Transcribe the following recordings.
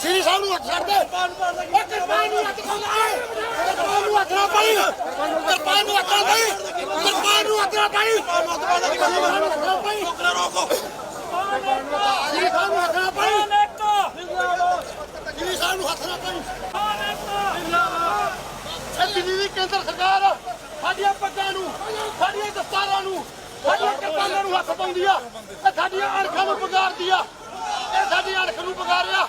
ਸ੍ਰੀ ਸਾਹਿਬ ਨੂੰ ਹੱਥ ਛੱਡ ਦੇ। ਉਹ ਕਿਰਪਾਨ ਨੂੰ ਹੱਥ ਖੋਲ ਆਏ ਕਿਰਪਾਨ ਨੂੰ ਹੱਥ ਨਾ ਪਾਈ। ਕਿਰਪਾਨ ਨੂੰ ਹੱਥ ਨਾ ਪਾਈ। ਕਿਰਪਾਨ ਨੂੰ ਹੱਥ ਨਾ ਪਾਈ। ਰੋਕੋ ਰੋਕੋ ਸ੍ਰੀ ਸਾਹਿਬ ਨੂੰ ਹੱਥ ਨਾ ਪਾਈ। ਸ੍ਰੀ ਸਾਹਿਬ ਨੂੰ ਹੱਥ ਨਾ ਪਾਈ। ਇਹ ਦੀ ਕੇਂਦਰ ਸਰਕਾਰ ਸਾਡੀਆਂ ਪੱਗਾਂ ਨੂੰ, ਸਾਡੀਆਂ ਦਸਤਾਰਾਂ ਨੂੰ, ਸਾਡੀਆਂ ਕਿਰਪਾਨਾਂ ਨੂੰ ਹੱਥ ਪਾਉਂਦੀ ਆ ਤੇ ਸਾਡੀਆਂ ਅਣਖਾਂ ਨੂੰ ਵਿਗਾੜਦੀ ਆ। ਇਹ ਸਾਡੀ ਅਣਖ ਨੂੰ ਵਿਗਾੜਿਆ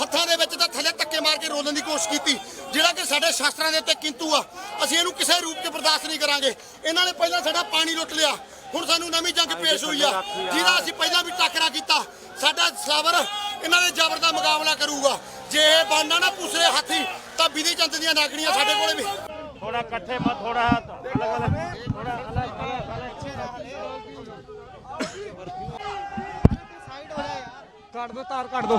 ਹੱਥਾਂ ਦੇ ਵਿੱਚ ਤਾਂ ਥੱਲੇ ਧੱਕੇ ਮਾਰ ਕੇ ਰੋਲਣ ਦੀ ਕੋਸ਼ਿਸ਼ ਕੀਤੀ ਜਿਹੜਾ ਕਿ ਸਾਡੇ ਸ਼ਾਸਤਰਾਂ ਦੇ ਉੱਤੇ ਕਿੰਤੂ ਆ। ਅਸੀਂ ਇਹਨੂੰ ਕਿਸੇ ਰੂਪ 'ਚ ਬਰਦਾਸ਼ਤ ਨਹੀਂ ਕਰਾਂਗੇ। ਇਹਨਾਂ ਨੇ ਪਹਿਲਾਂ ਸਾਡਾ ਪਾਣੀ ਲੁੱਟ ਲਿਆ ਹੁਣ ਸਾਨੂੰ ਨਵੀਂ ਜੰਗ ਪੇਸ਼ ਹੋਈ ਆ। ਜਿਹਦਾ ਅਸੀਂ ਪਹਿਲਾਂ ਵੀ ਟੱਕਰਾ ਕੀਤਾ ਸਾਡਾ ਸਾਬਰ ਇਹਨਾਂ ਦੇ ਜ਼ਬਰ ਦਾ ਮੁਕਾਬਲਾ ਕਰੂਗਾ। ਜੇ ਇਹ ਬਾਨਾ ਨਾ ਪੁੱਛੇ ਹਾਥੀ ਤਾਂ ਵਿਧੀ ਚੰਦ ਦੀਆਂ ਨਾਗਣੀਆਂ ਸਾਡੇ ਕੋਲੇ ਵੀ। ਥੋੜਾ ਇਕੱਠੇ ਮਤ ਥੋੜਾ ਅਲੱਗ ਦੋ ਤਾਰ ਕੱਟ ਦੋ।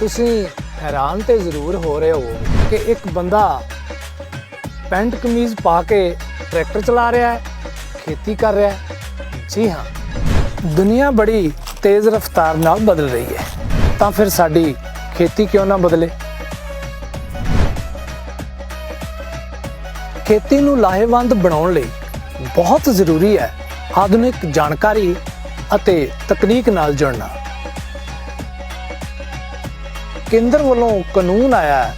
ਤੁਸੀਂ ਹੈਰਾਨ ਤੇ ਜ਼ਰੂਰ ਹੋ ਰਹੇ ਹੋ ਕਿ ਇੱਕ ਬੰਦਾ ਪੈਂਟ ਕਮੀਜ਼ ਪਾ ਕੇ ਟਰੈਕਟਰ ਚਲਾ ਰਿਹਾ ਹੈ, ਖੇਤੀ ਕਰ ਰਿਹਾ ਹੈ। ਜੀ ਹਾਂ, ਦੁਨੀਆ ਬੜੀ ਤੇਜ਼ ਰਫ਼ਤਾਰ ਨਾਲ ਬਦਲ ਰਹੀ ਹੈ। ਤਾਂ ਫਿਰ ਸਾਡੀ ਖੇਤੀ ਕਿਉਂ ਨਾ ਬਦਲੇ? ਖੇਤੀ ਨੂੰ ਲਾਹੇਵੰਦ ਬਣਾਉਣ ਲਈ ਬਹੁਤ ਜ਼ਰੂਰੀ ਹੈ ਆਧੁਨਿਕ ਜਾਣਕਾਰੀ ਅਤੇ ਤਕਨੀਕ ਨਾਲ ਜੁੜਨਾ। ਕੇਂਦਰ ਵੱਲੋਂ ਕਾਨੂੰਨ ਆਇਆ ਹੈ,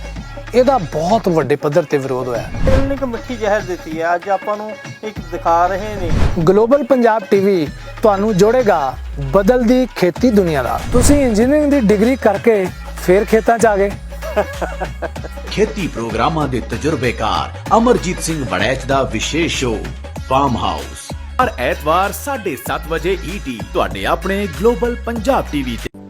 ਇਹਦਾ ਬਹੁਤ ਵੱਡੇ ਪੱਧਰ ਤੇ ਵਿਰੋਧ ਹੋਇਆ ਹੈ। ਨੇ ਇੱਕ ਮਿੱਠੀ ਜ਼ਹਿਰ ਦਿੱਤੀ ਹੈ? ਅੱਜ ਆਪਾਂ ਨੂੰ ਇੱਕ ਦਿਖਾ ਰਹੇ ਨੇ। ਗਲੋਬਲ ਪੰਜਾਬ ਟੀਵੀ ਤੁਹਾਨੂੰ ਜੋੜੇਗਾ ਬਦਲਦੀ ਖੇਤੀ ਦੁਨੀਆ ਨਾਲ ਤੁਸੀਂ ਇੰਜੀਨੀਅਰਿੰਗ ਦੀ ਡਿਗਰੀ ਕਰਕੇ ਫੇਰ ਖੇਤਾਂ 'ਚ ਆ ਗਏ। ਖੇਤੀ ਪ੍ਰੋਗਰਾਮਾਂ ਦੇ ਤਜਰਬੇਕਾਰ ਅਮਰਜੀਤ ਸਿੰਘ ਬੜੈਚ ਦਾ ਵਿਸ਼ੇਸ਼ ਸ਼ੋਅ ਫਾਰਮ ਹਾਊਸ ਹਰ ਐਤਵਾਰ 7:30 ਵਜੇ ਈਟੀ ਤੁਹਾਡੇ ਆਪਣੇ ਗਲੋਬਲ ਪੰਜਾਬ ਟੀਵੀ ਤੇ